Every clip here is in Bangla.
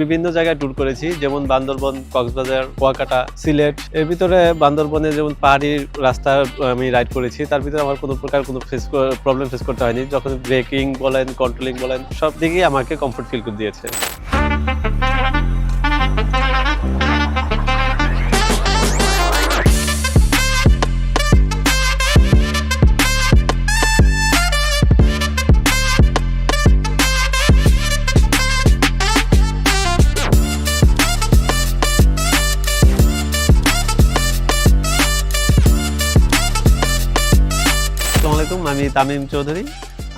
বিভিন্ন জায়গায় ট্যুর করেছি, যেমন বান্দরবন, কক্সবাজার কুয়াকাটা সিলেট। এর ভিতরে বান্দরবনে যেমন পাহাড়ি রাস্তা আমি রাইড করেছি, তার ভিতরে আমার কোনো প্রকার কোনো ফেস প্রবলেম ফেস করতে হয়নি। যখন ব্রেকিং বলেন কন্ট্রোলিং বলেন, সব দিকেই আমাকে কমফোর্ট ফিল করে দিয়েছে। আলাইকুম আমি তামিম চৌধুরী।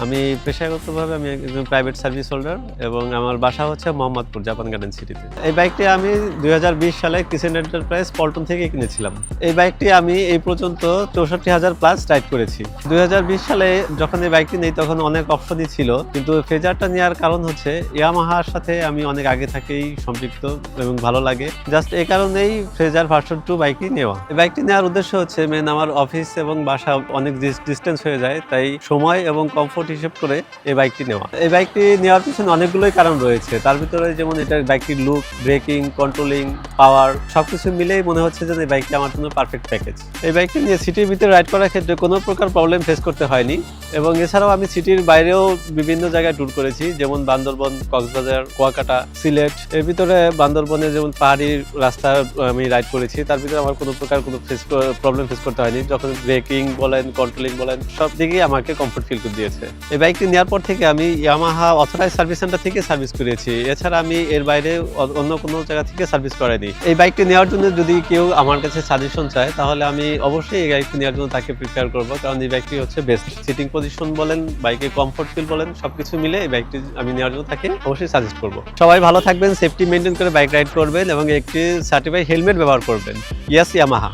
আমি পেশাগতভাবে আমি একজন প্রাইভেট সার্ভিস হোল্ডার এবং আমার বাসা হচ্ছে মোহাম্মদপুর জাপান গার্ডেন সিটিতে এই বাইকটি আমি দুই হাজার বিশ সালে কিচেন এন্টারপ্রাইজ পল্টন থেকে কিনেছিলাম। এই বাইকটি আমি এই পর্যন্ত চৌষট্টি হাজার প্লাস রাইড করেছি। দুই হাজার বিশ সালে যখন এই বাইকটি নেই, তখন অনেক অপশনই ছিল, কিন্তু ফেজারটা নেওয়ার কারণ হচ্ছে ইয়ামাহার সাথে আমি অনেক আগে থেকেই সম্পৃক্ত এবং ভালো লাগে। জাস্ট এই কারণেই ফ্রেজার ভার্সন টু বাইকটি নেওয়া। এই বাইকটি নেওয়ার উদ্দেশ্য হচ্ছে মেন আমার অফিস এবং বাসা অনেক ডিস্টেন্স হয়ে যায়, তাই সময় এবং কমফোর্ট হিসেব করে এই বাইকটি নেওয়া। এই বাইকটি নেওয়ার পিছনে অনেকগুলোই কারণ রয়েছে। তার ভিতরে যেমন এটার বাইকটির লুক ব্রেকিং কন্ট্রোলিং পাওয়ার সবকিছু মিলেই মনে হচ্ছে যে এই বাইকটি আমার জন্য পারফেক্ট প্যাকেজ এই বাইকটি নিয়ে সিটির ভিতরে রাইড করার ক্ষেত্রে কোনো প্রকার প্রবলেম ফেস করতে হয়নি এবং এছাড়াও আমি সিটির বাইরেও বিভিন্ন জায়গায় ট্যুর করেছি, যেমন বান্দরবন, কক্সবাজার, কুয়াকাটা, সিলেট। এর ভিতরে বান্দরবনে যেমন পাহাড়ি রাস্তা আমি রাইড করেছি, তার ভিতরে আমার কোনো প্রকার কোনো ফেস প্রবলেম ফেস করতে হয়নি। যখন ব্রেকিং বলেন কন্ট্রোলিং বলেন, সব দিকেই আমাকে কমফোর্ট ফিল করে দিয়েছে। এই বাইকটি নেওয়ার পর থেকে আমি ইয়ামাহা অথরাইজ সার্ভিস সেন্টার থেকে সার্ভিস করেছি। এছাড়া আমি এর বাইরে অন্য কোনো জায়গা থেকে সার্ভিস করাইনি। এই বাইকটি নেওয়ার জন্য যদি কেউ আমার কাছে সাজেশন চায়, তাহলে আমি অবশ্যই এই বাইকটি নেওয়ার জন্য তাকে প্রিপেয়ার করব। কারণ এই বাইকটি হচ্ছে বেস্ট সিটিং পজিশন বলেন বাইকের কমফোর্ট ফিল বলেন, সবকিছু মিলে এই বাইকটি আমি নেওয়ার জন্য তাকে অবশ্যই সাজেস্ট করব। সবাই ভালো থাকবেন সেফটি মেনটেন করে বাইক রাইড করবেন এবং একটি সার্টিফাইড হেলমেট ব্যবহার করবেন। ইয়াস ইয়ামাহা